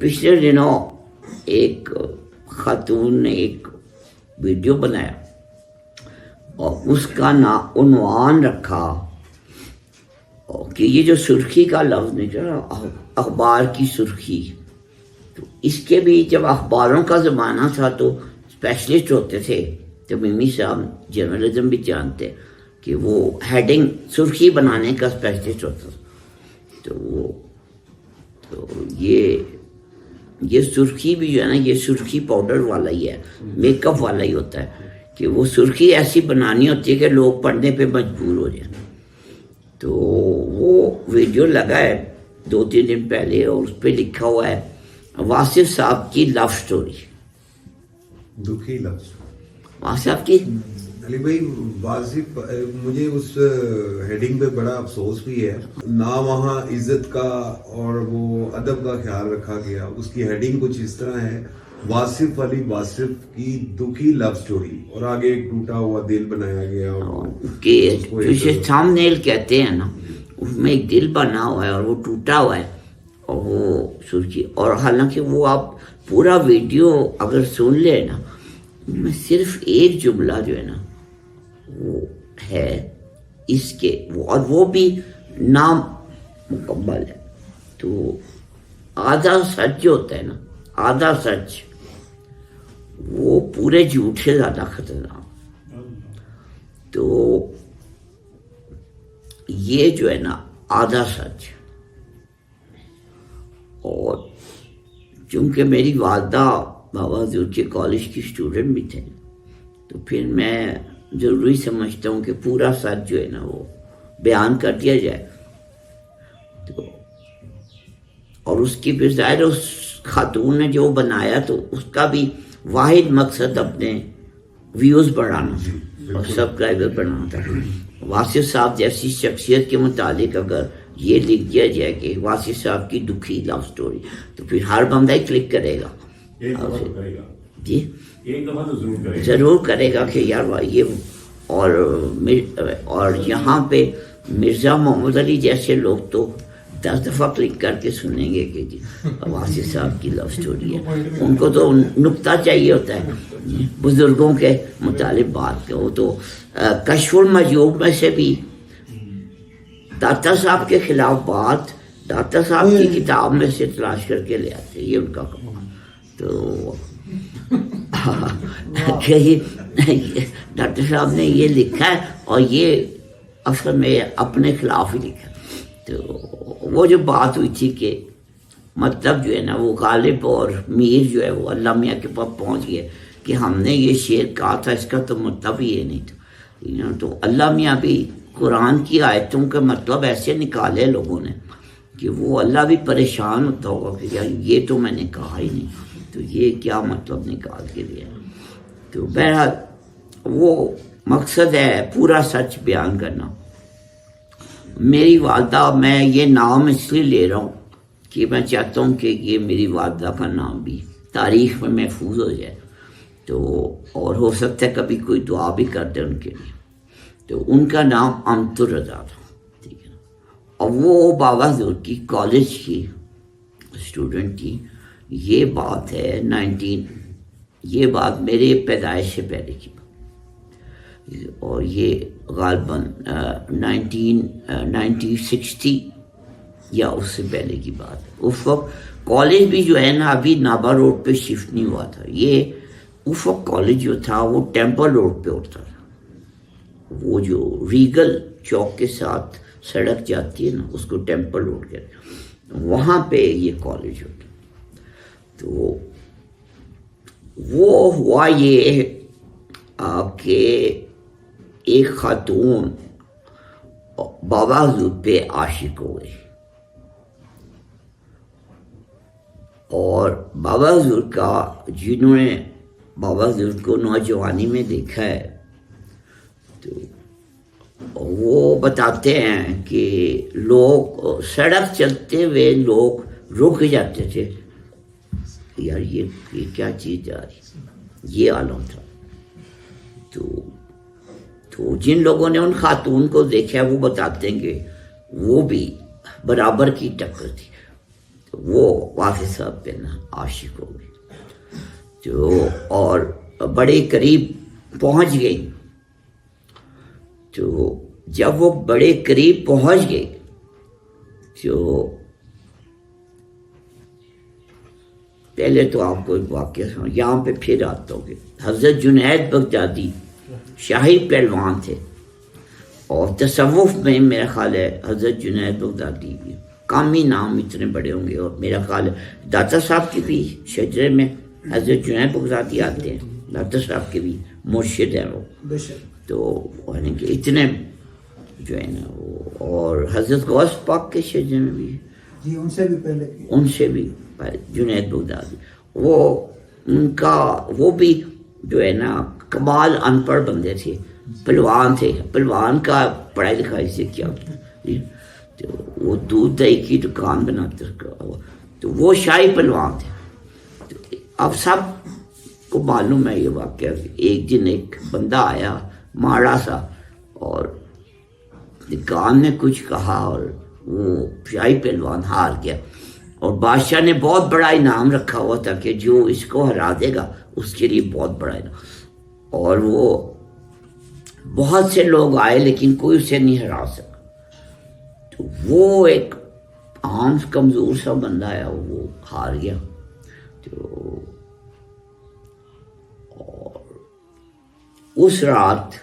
پچھلے دنوں ایک خاتون نے ایک ویڈیو بنایا اور اس کا نا عنوان رکھا کہ یہ جو سرخی کا لفظ نکلا اخبار کی سرخی۔ تو اس کے بھی جب اخباروں کا زمانہ تھا تو اسپیشلسٹ ہوتے تھے، تو ممی صاحب جرنلزم بھی جانتے کہ وہ ہیڈنگ سرخی بنانے کا اسپیشلسٹ ہوتا تھا۔ تو وہ، تو یہ یہ سرخی بھی جو ہے نا یہ سرخی پاؤڈر والا ہی ہے میک اپ والا ہی ہوتا ہے کہ وہ سرخی ایسی بنانی ہوتی ہے کہ لوگ پڑھنے پہ مجبور ہو جائیں۔ تو وہ ویڈیو لگا ہے دو تین دن پہلے اور اس پہ لکھا ہوا ہے واصف صاحب کی لو سٹوری دکھی لفظ واصف صاحب کی؟ علی بھائی واضح مجھے اس ہیڈنگ پہ بڑا افسوس بھی ہے۔ نہ وہاں عزت کا اور وہ ادب کا خیال رکھا گیا۔ اس کی ہیڈنگ کچھ اس طرح ہے۔ واصف علی واصف کی دکھی لو سٹوری اور آگے ایک ٹوٹا ہوا دل بنایا گیا اور جسے تھام نیل کہتے ہیں نا اس میں ایک دل بنا ہوا ہے اور وہ ٹوٹا ہوا ہے۔ اور وہ سرخی اور حالانکہ وہ آپ پورا ویڈیو اگر سن لے نا میں صرف ایک جملہ جو ہے نا ہے۔ اس کے اور وہ بھی نام مکمل ہے۔ تو آدھا سچ جو ہوتا ہے نا، آدھا سچ، وہ پورے جھوٹ سے زیادہ خطرناک۔ تو یہ جو ہے نا، آدھا سچ۔ اور چونکہ میری والدہ بابا حضور کے کالج کی اسٹوڈنٹ بھی تھے، تو پھر میں ضروری سمجھتا ہوں کہ پورا سچ جو ہے نا وہ بیان کر دیا جائے۔ تو اور اس کی پھر ظاہر اس خاتون نے جو بنایا تو اس کا بھی واحد مقصد اپنے ویوز بڑھانا تھا اور سبسکرائبر بڑھانا۔ تھا واصف صاحب جیسی شخصیت کے متعلق اگر یہ لکھ دیا جائے کہ واصف صاحب کی دکھی لو سٹوری تو پھر ہر بندہ ہی کلک کرے گا۔ جی؟ ایک دفعہ تو ضرور کرے گا۔ ضرور کرے گا کہ یار یہ اور اور یہاں پہ مرزا محمد علی جیسے لوگ تو دس دفعہ کلک کر کے سنیں گے کہ جی واصف صاحب کی لو سٹوری ہے۔ ان کو تو نقطہ چاہیے ہوتا ہے۔ بزرگوں کے متعلق بات کہ وہ تو کشف المجوب میں سے بھی داتا صاحب کے خلاف بات داتا صاحب کی کتاب میں سے تلاش کر کے لے آتے یہ ان کا کام تو کہ یہ- ڈاکٹر صاحب نے یہ لکھا ہے اور یہ اصل میں اپنے خلاف ہی لکھا تو وہ جو بات ہوئی تھی کہ مطلب جو ہے نا، وہ غالب اور میر جو ہے، وہ اللہ میاں کے پاس پہنچ گئے کہ ہم نے یہ شعر کہا تھا، اس کا تو مطلب ہی یہ نہیں تھا۔ تو اللہ میاں بھی قرآن کی آیتوں کا مطلب ایسے نکالے لوگوں نے کہ وہ اللہ بھی پریشان ہوتا ہوگا کہ یار یہ تو میں نے کہا ہی نہیں۔ تو یہ کیا مطلب نکال کے لیا تو بہرحال وہ مقصد ہے پورا سچ بیان کرنا۔ میری والدہ، میں یہ نام اس لیے لے رہا ہوں کہ میں چاہتا ہوں کہ یہ میری والدہ کا نام بھی تاریخ میں محفوظ ہو جائے۔ تو اور ہو سکتا ہے کبھی کوئی دعا بھی کر دے ان کے لیے۔ تو ان کا نام امت الرضا تھا، ٹھیک ہے۔ نا اور وہ بابا حضور کی کالج کی اسٹوڈنٹ تھی۔ یہ بات ہے نائنٹین، یہ بات میرے پیدائش سے پہلے کی بات۔ اور یہ غالباً نائنٹین نائنٹین سکسٹی یا اس سے پہلے کی بات۔ ہے اس وقت کالج بھی جو ہے نا، ابھی نابا روڈ پہ شفٹ نہیں ہوا تھا۔ یہ اس وقت کالج جو تھا، وہ ٹیمپل روڈ پہ ہوتا تھا۔ وہ جو ریگل چوک کے ساتھ سڑک جاتی ہے نا، اس کو ٹیمپل روڈ کہتے ہیں۔ وہاں پہ یہ کالج ہوتا۔ تو وہ ہوا یہ کہ ایک خاتون بابا حضور پہ عاشق ہو گئی اور بابا حضور کا جنہوں نے بابا حضور کو نوجوانی میں دیکھا ہے، تو وہ بتاتے ہیں کہ لوگ سڑک چلتے ہوئے لوگ رک جاتے تھے۔ کہ یار یہ یہ کیا چیز جا رہی یہ عالم تھا۔ تو تو جن لوگوں نے ان خاتون کو دیکھا وہ بتاتے ہیں کہ وہ بھی برابر کی ٹکر تھی۔ وہ واقع صاحب پہ نا عاشق ہو گئی تو اور بڑے قریب پہنچ گئی تو جب وہ بڑے قریب پہنچ گئی تو پہلے تو آپ کو ایک واقعہ سنا یہاں پہ پھر آتا ہوں حضرت جنید بغدادی شاہی پہلوان تھے۔ اور تصوف میں میرا خیال ہے حضرت جنید بغدادی بھی۔ کامی نام اتنے بڑے ہوں گے اور میرا خیال ہے داتا صاحب کی بھی شجرے میں حضرت جنید بغدادی آتے ہیں۔ داتا صاحب کے بھی مرشد ہیں وہ۔ تو یعنی کہ اتنے جو ہے نا وہ۔ اور حضرت غوث پاک کے شجرے میں بھی جی ان سے بھی پہلے۔ ان سے بھی۔ جنید بغدادی وہ ان کا، وہ بھی جو ہے نا، کمال ان پڑھ بندے تھے۔ پلوان تھے۔ پلوان کا پڑھائی لکھائی سے کیا؟ جی۔ تو وہ دودھ دہی کی دکان بناتے تو وہ شاہی پلوان تھے۔ اب سب کو معلوم ہے یہ واقعہ ایک دن ایک بندہ آیا، ماڑا سا، اور دکان نے کچھ کہا اور وہ شاہی پہلوان ہار گیا۔ اور بادشاہ نے بہت بڑا انعام رکھا ہوا تھا کہ جو اس کو ہرا دے گا، اس کے لیے بہت بڑا انعام۔ اور وہ بہت سے لوگ آئے لیکن کوئی اسے نہیں ہرا سکا۔ تو وہ ایک عام کمزور سا بندہ آیا، وہ ہار گیا۔ تو اور اس رات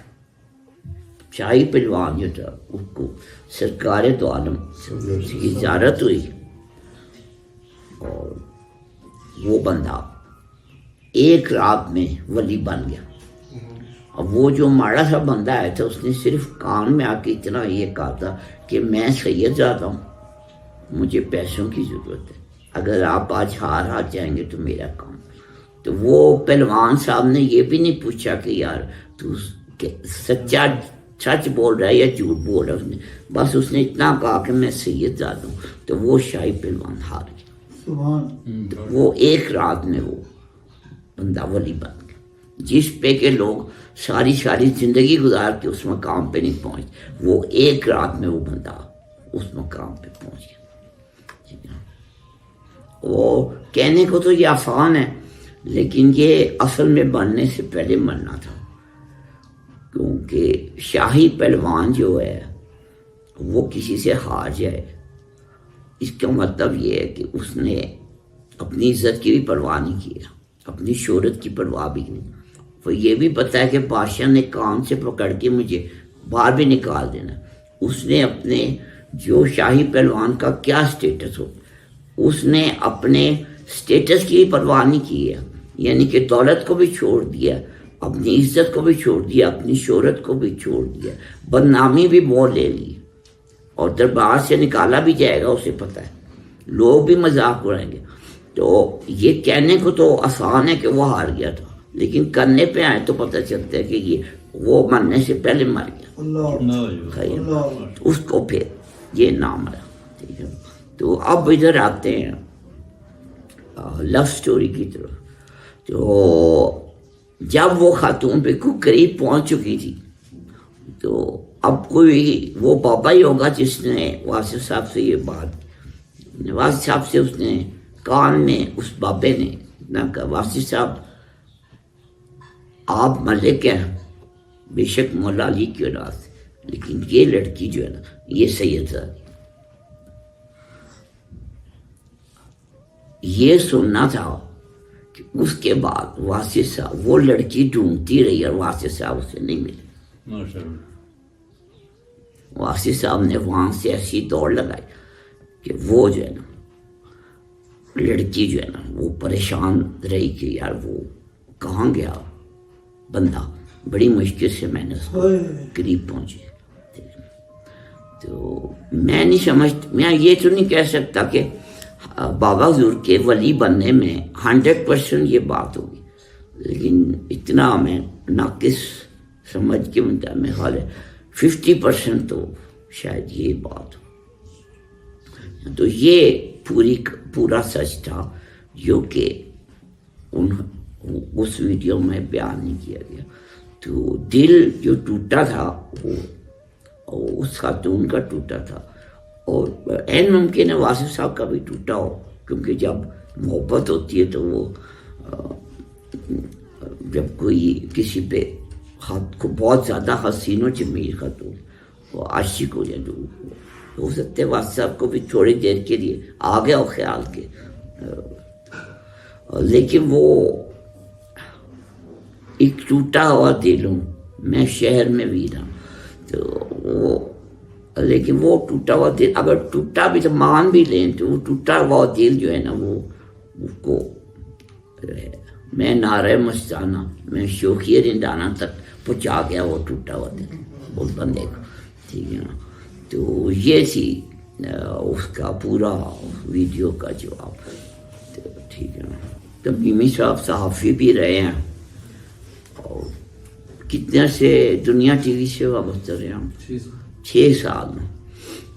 شاہی پلوان جو تھا، اس کو سرکار تو عالم کی زیارت ہوئی۔ وہ بندہ ایک رات میں ولی بن گیا۔ اب وہ جو ماڑا سا بندہ آیا تھا، اس نے صرف کان میں آ کے اتنا یہ کہا تھا کہ میں سید زیادہ ہوں، مجھے پیسوں کی ضرورت ہے۔ اگر آپ آج ہار ہار جائیں گے تو میرا کام۔ تو وہ پہلوان صاحب نے یہ بھی نہیں پوچھا کہ یار تو سچا سچ بول رہا ہے یا جھوٹ بول رہا ہے؟ اس نے بس اس نے اتنا کہا کہ میں سید زیادہ ہوں۔ تو وہ شاہی پہلوان ہار گیا وہ ایک رات میں وہ بندہ ولی بن گیا۔ جس پہ کہ لوگ ساری ساری زندگی گزار کے اس مقام پہ نہیں پہنچ وہ ایک رات میں وہ بندہ اس مقام پہ پہنچ گیا۔ ہے وہ کہنے کو تو یہ آسان ہے لیکن یہ اصل میں بننے سے پہلے مرنا تھا۔ کیونکہ شاہی پہلوان جو ہے وہ کسی سے ہار جائے اس کا مطلب یہ ہے کہ اس نے اپنی عزت کی بھی پرواہ نہیں کیا اپنی شہرت کی پرواہ بھی نہیں۔ وہ یہ بھی پتا ہے کہ بادشاہ نے کان سے پکڑ کے مجھے باہر بھی نکال دینا۔ اس نے اپنے جو شاہی پہلوان کا کیا سٹیٹس ہو؟ اس نے اپنے سٹیٹس کی بھی پرواہ نہیں کی ہے۔ یعنی کہ دولت کو بھی چھوڑ دیا، اپنی عزت کو بھی چھوڑ دیا، اپنی شہرت کو بھی چھوڑ دیا۔ بدنامی بھی مول لے لی۔ اور دربار سے نکالا بھی جائے گا اسے پتہ ہے۔ لوگ بھی مذاق اڑائیں گے۔ تو یہ کہنے کو تو آسان ہے کہ وہ ہار گیا تھا۔ لیکن کرنے پہ آئے تو پتہ چلتا ہے کہ یہ وہ مرنے سے پہلے مر گیا۔ اس کو پھر یہ نام آیا۔ ٹھیک ہے۔ تو اب ادھر آتے ہیں۔ لو سٹوری کی طرف۔ تو جب وہ خاتون بالکل قریب پہنچ چکی تھی تو اب کوئی وہ بابا ہی ہوگا جس نے واسف صاحب سے یہ بات واسف صاحب سے اس نے کان میں، اس بابے نے کہا۔ واسف صاحب، آپ ملک ہیں؟ بے شک مولا علی کی اولاد لیکن یہ لڑکی جو ہے نا، یہ سید زادی یہ سننا تھا کہ اس کے بعد واسف صاحب، وہ لڑکی ڈھونڈتی رہی اور واسف صاحب اسے نہیں ملی۔ ماشاء اللہ واسی صاحب نے وہاں سے ایسی دوڑ لگائی کہ وہ جو ہے نا لڑکی جو ہے نا وہ پریشان رہی کہ یار وہ کہاں گیا؟ بندہ بڑی مشکل سے میں نے اس کو ہوئے قریب پہنچی۔ تو میں نہیں سمجھ میں یہ تو نہیں کہہ سکتا کہ بابا حضور کے ولی بننے میں ہنڈریڈ پرسینٹ یہ بات ہوگی۔ لیکن اتنا میں ناقص سمجھ کے ہے میں خیال ہے ففٹی پرسینٹ تو شاید یہ بات ہو۔ تو یہ پوری پورا سچ تھا جو کہ ان اس ویڈیو میں بیان نہیں کیا گیا۔ تو دل جو ٹوٹا تھا وہ، اس خاتون کا ٹوٹا تھا۔ اور این ممکن ہے واسف صاحب کا بھی ٹوٹا ہو، کیونکہ جب محبت ہوتی ہے تو وہ جب کوئی کسی پہ حد کو بہت زیادہ حسین و جمیل خط ہو وہ عاشق ہو جائے تو ہو سکتے واس صاحب کو بھی تھوڑی دیر کے لیے آ گیا ہو خیال کے۔ لیکن وہ ایک ٹوٹا ہوا دل ہوں میں شہر میں ویرا تو وہ لیکن وہ ٹوٹا ہوا دل اگر ٹوٹا بھی تو مان بھی لیں تو وہ ٹوٹا ہوا دل جو ہے نا، وہ اس کو میں نعرہ مستانہ، میں شوقی رندانہ تک پہنچا گیا وہ ٹوٹا ہوا دل اس بندے کو۔ ٹھیک ہے۔ نا تو یہ اے، اس کا پورا ویڈیو کا جواب۔ تو ٹھیک ہے۔ نا تو میمی صاحب صحافی بھی رہے ہیں۔ اور کتنے سے دنیا ٹی وی سے وابستہ رہے ہم؟ چھ سال۔ میں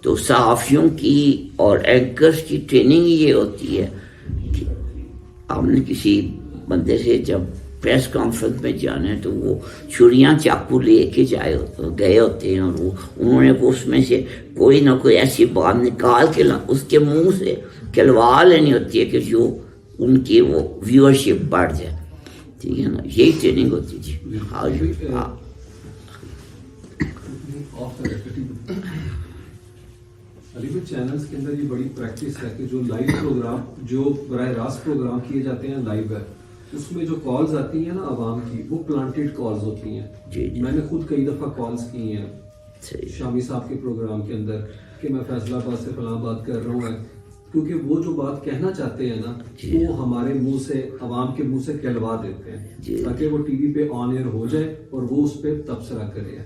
تو صحافیوں کی اور اینکرز کی ٹریننگ یہ ہوتی ہے کہ آپ نے کسی بندے سے جب پریس کانفرنس میں جانا ہے تو وہ چھریاں چاقو لے کے جائے، گئے ہوتے ہیں اور وہ، انہوں نے اس میں سے کوئی نہ کوئی ایسی بات نکال کے لا- اس کے منہ سے کلوا لینی ہوتی ہے کہ جو ان کی وہ ویورشپ بڑھ جائے۔ ٹھیک ہے نا؟ یہی ٹریننگ ہوتی جی ہاں جی ہاں علی گڑھ چینلز کے اندر یہ بڑی پریکٹس ہے کہ جو لائیو پروگرام جو براہ راست پروگرام کیے جاتے ہیں لائیو ہے۔ اس میں جو کالز آتی ہیں نا عوام کی وہ پلانٹیڈ کالز ہوتی ہیں جی، جی۔ میں نے خود کئی دفعہ کالز کی ہیں شامی صاحب کے پروگرام کے اندر کہ میں فیصلہ آباد سے فلاں بات کر رہا ہوں کیونکہ وہ جو بات کہنا چاہتے ہیں نا جی۔ وہ ہمارے منہ سے عوام کے منہ سے کہلوا دیتے ہیں۔ تاکہ وہ ٹی وی پہ آن ایئر ہو جائے اور وہ اس پہ تبصرہ کرے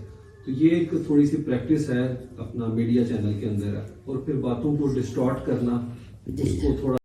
تو یہ ایک تھوڑی سی پریکٹس ہے اپنا میڈیا چینل کے اندر اور پھر باتوں کو ڈسٹارٹ کرنا اس کو تھوڑا